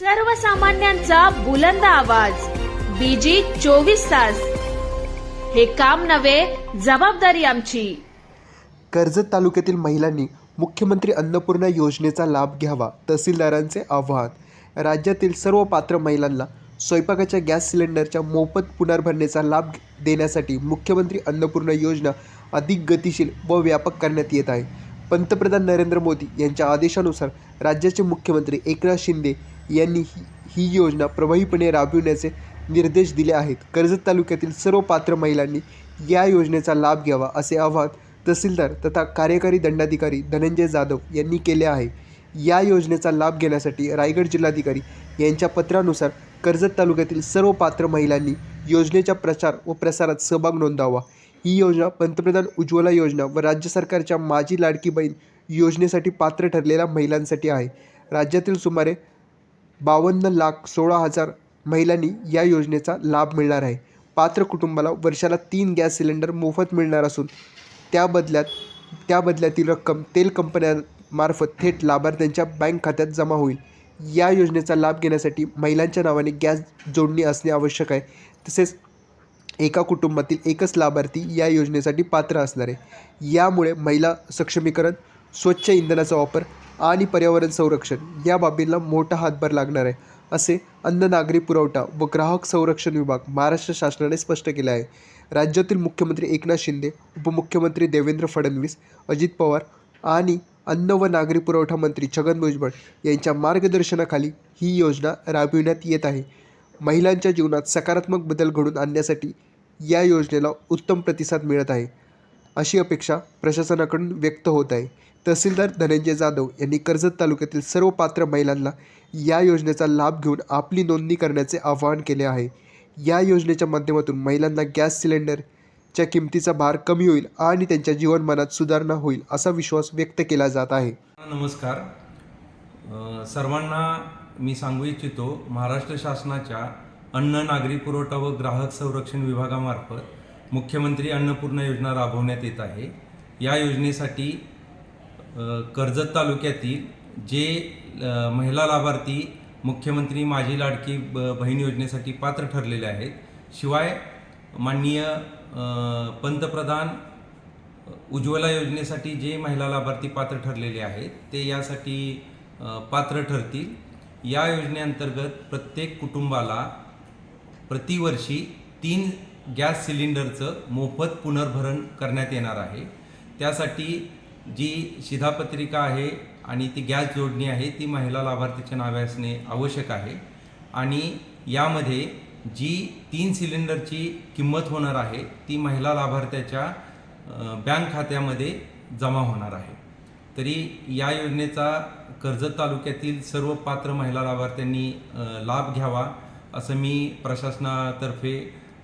सर्वसामान्यांचा बुलंद आवाज. बीजी चोवीस तास. हे काम नव्हे जबाबदारी आमची. कर्जत तालुक्यातील महिलांनी मुख्यमंत्री अन्नपूर्णा योजनेचा लाभ घ्यावा तहसीलदारांचे आवाहन. राज्यातील सर्व पात्र महिलांना स्वयंपाकाच्या गॅस सिलेंडरच्या मोफत पुनर्भरणेचा लाभ देण्यासाठी मुख्यमंत्री अन्नपूर्णा योजना अधिक गतिशील व व्यापक करण्यात येत आहे. पंतप्रधान नरेंद्र मोदी यांच्या आदेशानुसार राज्याचे मुख्यमंत्री एकनाथ शिंदे यांनी ही ही योजना प्रभावीपणे राबविण्याचे निर्देश दिले आहेत. कर्जत तालुक्यातील सर्व पात्र महिलांनी या योजनेचा लाभ घ्यावा असे आवाहन तहसीलदार तथा कार्यकारी दंडाधिकारी धनंजय जाधव यांनी केले आहे. या योजनेचा लाभ घेण्यासाठी रायगड जिल्हाधिकारी यांच्या पत्रानुसार कर्जत तालुक्यातील सर्व पात्र महिलांनी योजनेच्या प्रचार व प्रसारात सहभाग नोंदवावा. ही योजना पंतप्रधान उज्ज्वला योजना व राज्य सरकारच्या माजी लाडकी बहीण योजनेसाठी पात्र ठरलेल्या महिलांसाठी आहे. राज्यातील सुमारे बावन्न लाख सोळा हजार महिलांनी या योजनेचा लाभ मिळणार आहे. पात्र कुटुंबाला वर्षाला तीन गॅस सिलेंडर मोफत मिळणार असून त्या बदल्यात त्या बदल्यातील रक्कम तेल कंपन्यांमार्फत थेट लाभार्थ्यांच्या बँक खात्यात जमा होईल. या योजनेचा लाभ घेण्यासाठी महिलांच्या नावाने गॅस जोडणी असणे आवश्यक आहे. तसेच एका कुटुंबातील एकच लाभार्थी या योजनेसाठी पात्र असणार आहे. यामुळे महिला सक्षमीकरण स्वच्छ इंधनाचा वापर आणि पर्यावरण संरक्षण या बाबींना मोठा हातभार लागणार आहे असे अन्न नागरी पुरवठा व ग्राहक संरक्षण विभाग महाराष्ट्र शासनाने स्पष्ट केले आहे. राज्यातील मुख्यमंत्री एकनाथ शिंदे उपमुख्यमंत्री देवेंद्र फडणवीस अजित पवार आणि अन्न व नागरी पुरवठा मंत्री छगन भुजबळ यांच्या मार्गदर्शनाखाली ही योजना राबविण्यात येत आहे. महिलांच्या जीवनात सकारात्मक बदल घडून आणण्यासाठी या योजनेला उत्तम प्रतिसाद मिळत आहे. अशी अपेक्षा प्रशासनाकडून व्यक्त होत आहे. तहसीलदार धनंजय जाधव यांनी कर्जत तालुक्यातील सर्व पात्र महिलांना या योजनेचा लाभ घेऊन आपली नोंदणी करण्याचे आवाहन केले आहे. या योजनेच्या माध्यमातून महिलांना गॅस सिलेंडरच्या किमतीचा भार कमी होईल आणि त्यांच्या जीवनमानात सुधारणा होईल असा विश्वास व्यक्त केला जात आहे. नमस्कार. सर्वांना मी सांगू इच्छितो महाराष्ट्र शासनाच्या अन्न नागरी पुरवठा व ग्राहक संरक्षण विभागामार्फत मुख्यमंत्री अन्नपूर्णा योजना राबवण्यात येत आहे. या योजनेसाठी कर्जत तालुक्यातील जे महिला लाभार्थी मुख्यमंत्री माझी लाडकी ब- बहीण योजनेसाठी पात्र ठरलेले आहेत. शिवाय माननीय पंतप्रधान उज्ज्वला योजनेसाठी जे महिला लाभार्थी पात्र ठरलेले आहेत ते यासाठी पात्र ठरतील. या योजनेअंतर्गत प्रत्येक कुटुंबाला प्रतिवर्षी तीन गॅस सिलेंडरचं मोफत पुनर्भरण करण्यात येणार आहे. त्यासाठी जी शिधापत्रिका आहे आणि ती गॅस जोडणी आहे ती महिला लाभार्थीच्या नावे असणे आवश्यक आहे. आणि यामध्ये जी तीन सिलेंडरची किंमत होणार आहे ती महिला लाभार्थ्याच्या बँक खात्यामध्ये जमा होणार आहे. तरी या योजनेचा कर्जत तालुक्यातील सर्व पात्र महिला लाभार्थ्यांनी लाभ घ्यावा असं मी प्रशासनातर्फे